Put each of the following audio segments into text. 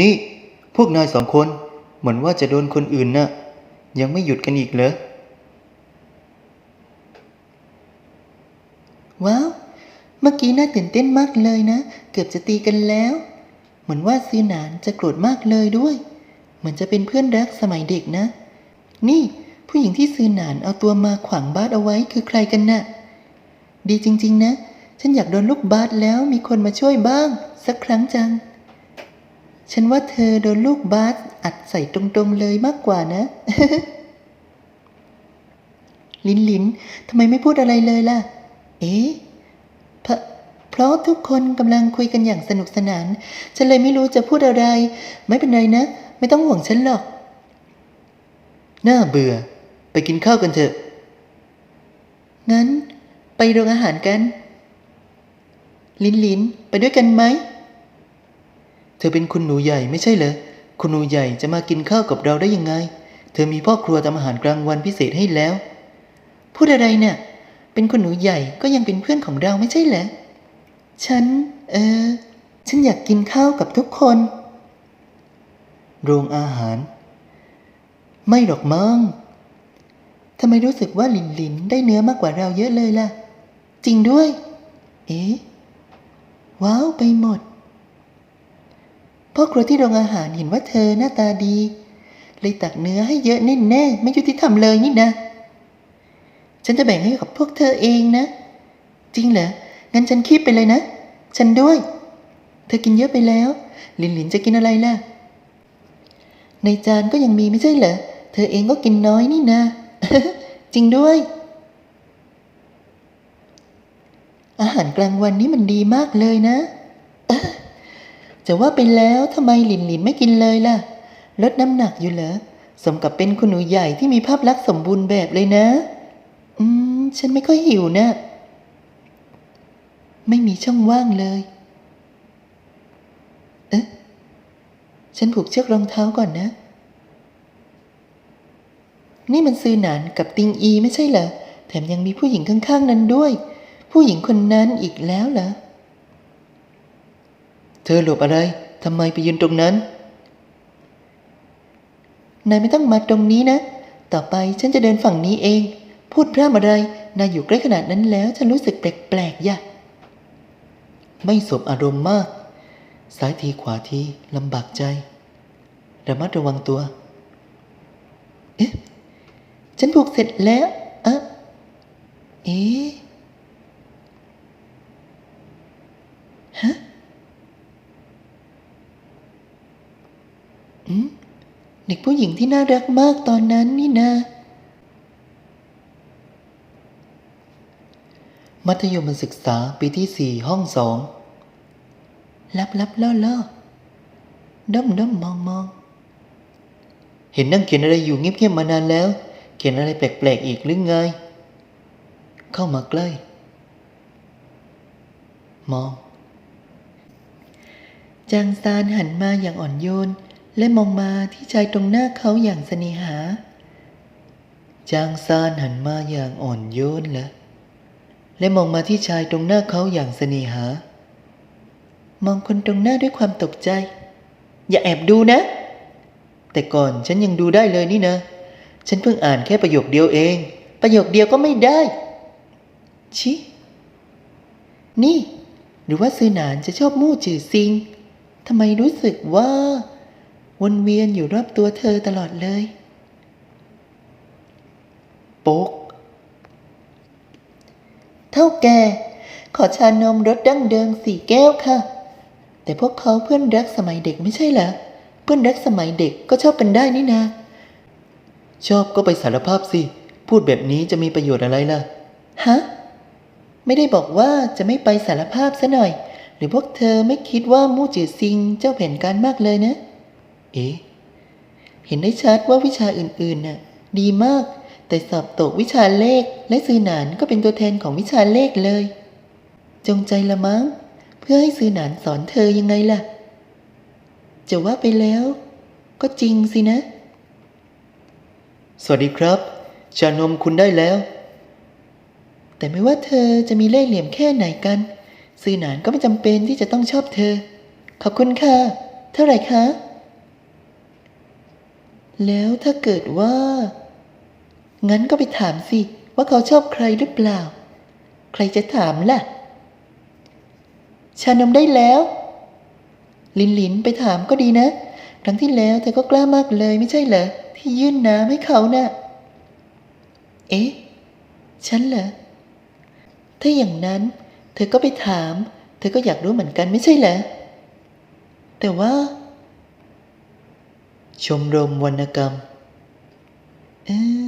นี่ พวกนายสองคน เหมือนว่าจะโดนคนอื่นน่ะ ยังไม่หยุดกันอีกเหรอ ว้าว เมื่อกี้น่าตื่นเต้นมากเลยนะ เกือบจะตีกันแล้ว เหมือนว่าซื้อหนานจะโกรธมากเลยด้วย เหมือนจะเป็นเพื่อนรักสมัยเด็กนะ นี่ผู้หญิงที่ซือหนานเอาตัวมาขวางบาสเอาไว้คือใครกันน่ะ ดีจริง ๆ นะ ฉันอยากโดนลูกบาสแล้วมีคนมาช่วยบ้าง สักครั้งจัง ฉันว่าเธอโดนลูกบาสอัดใส่ตรงๆเลยมากกว่านะ ลินลินทำไมไม่พูดอะไรเลยล่ะ เอ๊ะเพราะเพราะทุกคนกำลังคุยกันอย่างสนุกสนาน ฉันเลยไม่รู้จะพูดอะไร ไม่เป็นไรนะ ไม่ต้องห่วงฉันหรอก น่าเบื่อ ไปกินข้าวกันเถอะ งั้น ไปโรงอาหารกัน ลินลินไปด้วยกันไหม เธอเป็นคุณหนูใหญ่ไม่ใช่เหรอ คุณหนูใหญ่จะมากินข้าวกับเราได้ยังไง เธอมีพ่อครัวทำอาหารกลางวันพิเศษให้แล้ว พูดอะไรเนี่ย เป็นคนหนูใหญ่ก็ยังเป็นเพื่อนของเราไม่ใช่เหรอ ฉัน เออ ฉันอยากกินข้าวกับทุกคน โรงอาหาร ไม่หรอกมั้งทำไมรู้สึกว่าลินลินได้เนื้อมากกว่าเราเยอะเลยล่ะ จริงด้วย เอ๊ะ ว้าวไปหมด พ่อครัวที่โรงอาหารเห็นว่าเธอหน้าตาดี เลยตักเนื้อให้เยอะแน่ๆไม่ยุติธรรมเลยนี่นะ ฉันจะแบ่งให้กับพวกเธอเองนะ จริงเหรอ งั้นฉันคีบไปเลยนะ ฉันด้วย เธอกินเยอะไปแล้ว หลินหลินจะกินอะไรล่ะ ในจานก็ยังมีไม่ใช่เหรอ เธอเองก็กินน้อยนี่นะ จริงด้วย อาหารกลางวันนี้มันดีมากเลยนะ จะว่าไปแล้วทำไมหลินหลินไม่กินเลยล่ะ ลดน้ำหนักอยู่เหรอ สมกับเป็นคุณหนูใหญ่ที่มีภาพลักษณ์สมบูรณ์แบบเลยนะ อืม ฉันไม่ค่อยหิวนะ ไม่มีช่องว่างเลย เอ๊ะ ฉันผูกเชือกรองเท้าก่อนนะ นี่มันซื้อหนานกับติงอีไม่ใช่เหรอ แถมยังมีผู้หญิงข้างๆนั้นด้วย ผู้หญิงคนนั้นอีกแล้วเหรอ เธอหลบอะไรทำไมไปยืนตรงนั้น นายไม่ต้องมาตรงนี้นะ ต่อไปฉันจะเดินฝั่งนี้เอง พูดพร่ำอะไร นายอยู่ใกล้ขนาดนั้นแล้วฉันรู้สึกแปลกๆยะไม่สบอารมณ์มาก ซ้ายทีขวาทีลำบากใจ ระมัดระวังตัว เอ๊ะ ฉันผูกเสร็จแล้วอะเอ๊ะ ฮะ อืม เด็ก ผู้หญิงที่น่ารักมากตอนนั้นนี่นามัธยมศึกษาปีที่สี่ห้องสองลับลับล่อล่อด้อมด้อมมองมองเห็นนั่งเขียนอะไรอยู่เงียบๆมานานแล้ว เขียนอะไรแปลกๆอีกหรือไง เข้ามาใกล้ มอง จางซานหันมาอย่างอ่อนโยน และมองมาที่ชายตรงหน้าเขาอย่างสน่หา จางซานหันมาอย่างอ่อนโยนและและมองมาที่ชายตรงหน้าเขาอย่างสน่หา มองคนตรงหน้าด้วยความตกใจ อย่าแอบดูนะ แต่ก่อนฉันยังดูได้เลยนี่นะ ฉันเพิ่งอ่านแค่ประโยคเดียวเอง ประโยคเดียวก็ไม่ได้ชินี่ หรือว่าซื้อหนานจะชอบมู่จือซิงทำไมรู้สึกว่า วนเวียนอยู่รอบตัวเธอตลอดเลยโป๊กเท่าแก่ขอชานมรสดั้งเดิมสี่แก้วค่ะ แต่พวกเขาเพื่อนรักสมัยเด็กไม่ใช่เหรอเพื่อนรักสมัยเด็กก็ชอบกันได้นี่นาชอบก็ไปสารภาพสิ พูดแบบนี้จะมีประโยชน์อะไรล่ะ ฮะ ไม่ได้บอกว่าจะไม่ไปสารภาพซะหน่อย หรือพวกเธอไม่คิดว่ามู่จือซิงเจ้าแผนการมากเลยนะ เอ๊ะ เห็นได้ชัดว่าวิชาอื่นๆน่ะดีมาก แต่สอบตกวิชาเลขและซือหนานก็เป็นตัวแทนของวิชาเลขเลย จงใจละมั้ง เพื่อให้ซือหนานสอนเธอยังไงล่ะ จะว่าไปแล้ว ก็จริงสินะ สวัสดีครับ ชานมคุณได้แล้ว แต่ไม่ว่าเธอจะมีเล่ห์เหลี่ยมแค่ไหนกันซือหนานก็ไม่จำเป็นที่จะต้องชอบเธอ ขอบคุณค่ะ เท่าไหร่คะ แล้วถ้าเกิดว่า งั้นก็ไปถามสิ ว่าเขาชอบใครหรือเปล่า ใครจะถามล่ะ ชานมได้แล้ว ลินลินไปถามก็ดีนะ ครั้งที่แล้วเธอก็กล้ามากเลยไม่ใช่เหรอ ที่ยื่นน้ำให้เขาน่ะ เอ๊ะ ฉันเหรอ ถ้าอย่างนั้น เธอก็ไปถาม เธอก็อยากรู้เหมือนกันไม่ใช่เหรอ แต่ว่า ชมรมวรรณกรรม เออ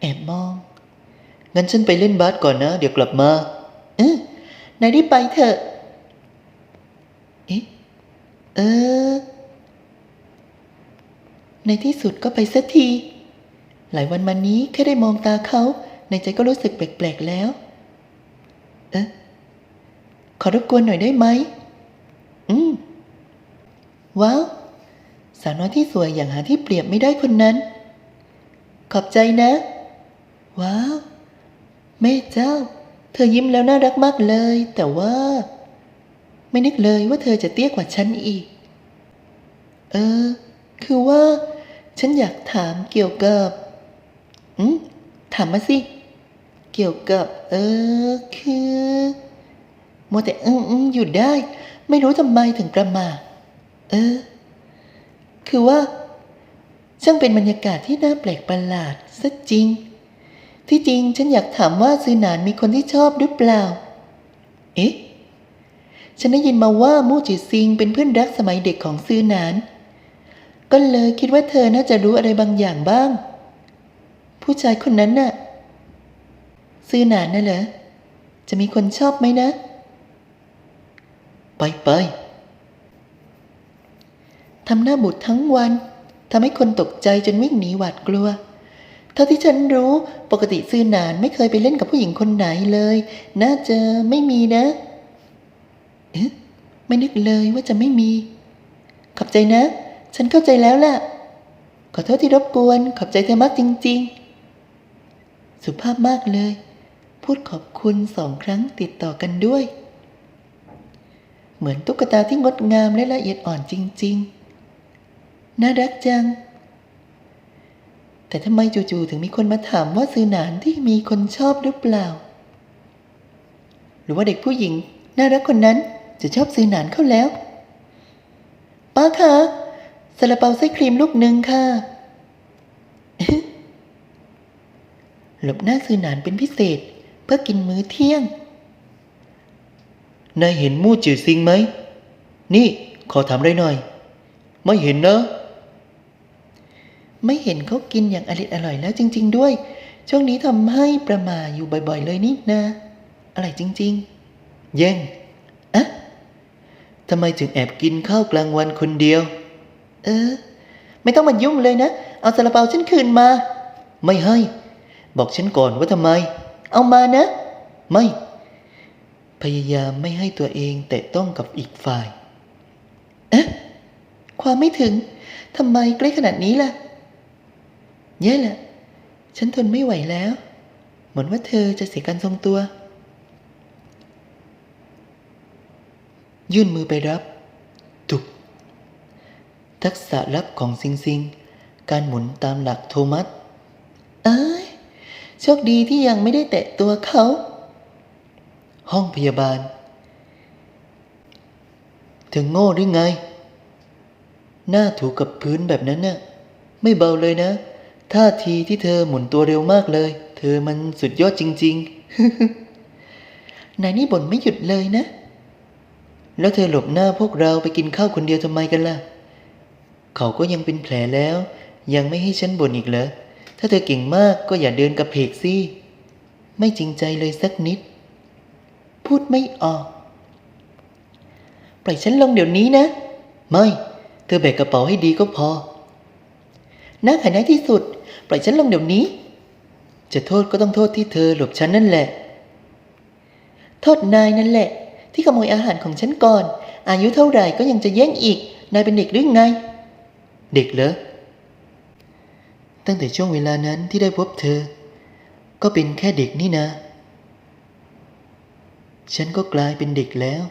แอบมอง งั้นฉันไปเล่นบาสก่อนนะ เดี๋ยวกลับมา เออนายรีบไปเถอะ เอ๊ะ เออ ในที่สุดก็ไปสักที หลายวันมานี้แค่ได้มองตาเขา ในใจก็รู้สึกแปลกๆแล้ว เอ๊ะ ขอรบกวนหน่อยได้ไหม อืม ว้าวาวน้อยที่สวยอย่างหาที่เปรียบไม่ได้คนนั้น ขอบใจนะ ว้าว แม่เจ้า เธอยิ้มแล้วน่ารักมากเลย แต่ว่า ไม่นึกเลยว่าเธอจะเตี้ยกว่าฉันอีก เออ คือว่า ฉันอยากถามเกี่ยวกับอืมถามมาสิ เกี่ยวกับ เออ คือมัวแต่อืมอืมอยู่ได้ ไม่รู้ทำไมถึงประมาเออ คือว่า ช่างเป็นบรรยากาศที่น่าแปลกประหลาดซะจริง ที่จริงฉันอยากถามว่าซือหนานมีคนที่ชอบหรือเปล่า เอ๊ะ ฉันได้ยินมาว่ามู่จิซิงเป็นเพื่อนรักสมัยเด็กของซือหนาน ก็เลยคิดว่าเธอน่าจะรู้อะไรบางอย่างบ้าง ผู้ชายคนนั้นน่ะซือหนานน่ะเหรอจะมีคนชอบไหมนะ ไปไป ทำหน้าบุดทั้งวันทำให้คนตกใจจนวิ่งหนีหวาดกลัว เท่าที่ฉันรู้ปกติซื้อนานไม่เคยไปเล่นกับผู้หญิงคนไหนเลย น่าจะไม่มีนะ เอ๊ะไม่นึกเลยว่าจะไม่มี ขอบใจนะ ฉันเข้าใจแล้วล่ะ ขอโทษที่รบกวน ขอบใจเธอมากจริง ๆ สุภาพมากเลย พูดขอบคุณสองครั้งติดต่อกันด้วย เหมือนตุ๊กตาที่งดงามและละเอียดอ่อนจริง ๆ น่ารักจัง แต่ทำไมจู่ๆถึงมีคนมาถามว่าซื้อหนานที่มีคนชอบหรือเปล่า หรือว่าเด็กผู้หญิง น่ารักคนนั้นจะชอบซื้อหนานเข้าแล้ว ป้าคะซาลาเปาไส้ครีมลูกหนึ่งค่ะ หลบหน้าซื้อหนานเป็นพิเศษเพื่อกินมื้อเที่ยง นายเห็นมู่จือซิงไหม นี่ขอถามได้หน่อย ไม่เห็นนะ ไม่เห็นเขากินอย่างอริดอร่อยแล้วจริง ๆ ด้วย ช่วงนี้ทำให้ประมาอยู่บ่อย ๆ เลยนี่นะอร่อยจริงๆแย่งอะทำไมถึงแอบกินข้าวกลางวันคนเดียว เออ ไม่ต้องมายุ่งเลยนะ เอาซาลาเปาฉันคืนมา ไม่ให้ บอกฉันก่อนว่าทำไม เอามานะ ไม่ พยายามไม่ให้ตัวเองแตะต้องกับอีกฝ่าย เอ๊ะ ความไม่ถึงทำไมใกล้ขนาดนี้ล่ะ แย่ยแหละ ฉันทนไม่ไหวแล้ว เหมือนว่าเธอจะเสียการทรงตัว ยื่นมือไปรับ ตุก ทักษะรับของซิงซิง การหมุนตามหลักโทมัส เอ้ย โชคดีที่ยังไม่ได้แตะตัวเขา ห้องพยาบาลเธอโง่หรือไง หน้าถูกับพื้นแบบนั้นน่ะไม่เบาเลยนะ ท่าทีที่เธอหมุนตัวเร็วมากเลย เธอมันสุดยอดจริงๆนายนี่บ่นไม่หยุดเลยนะ แล้วเธอหลบหน้าพวกเราไปกินข้าวคนเดียวทำไมกันล่ะ เขาก็ยังเป็นแผลแล้ว ยังไม่ให้ฉันบ่นอีกเหรอ ถ้าเธอเก่งมากก็อย่าเดินกับเพกสิไม่จริงใจเลยสักนิด พูดไม่ออก ปล่อยฉันลงเดี๋ยวนี้นะ ไม่ เธอแบกกระเป๋าให้ดีก็พอ น่าขายหน้าที่สุด ปล่อยฉันลงเดี๋ยวนี้ จะโทษก็ต้องโทษที่เธอหลบฉันนั่นแหละ โทษนายนั่นแหละ ที่ขโมยอาหารของฉันก่อน อายุเท่าไหร่ก็ยังจะแย่งอีก นายเป็นเด็กหรือไง เด็กเหรอ ตั้งแต่ช่วงเวลานั้นที่ได้พบเธอ ก็เป็นแค่เด็กนี่นะ ฉันก็กลายเป็นเด็กแล้ว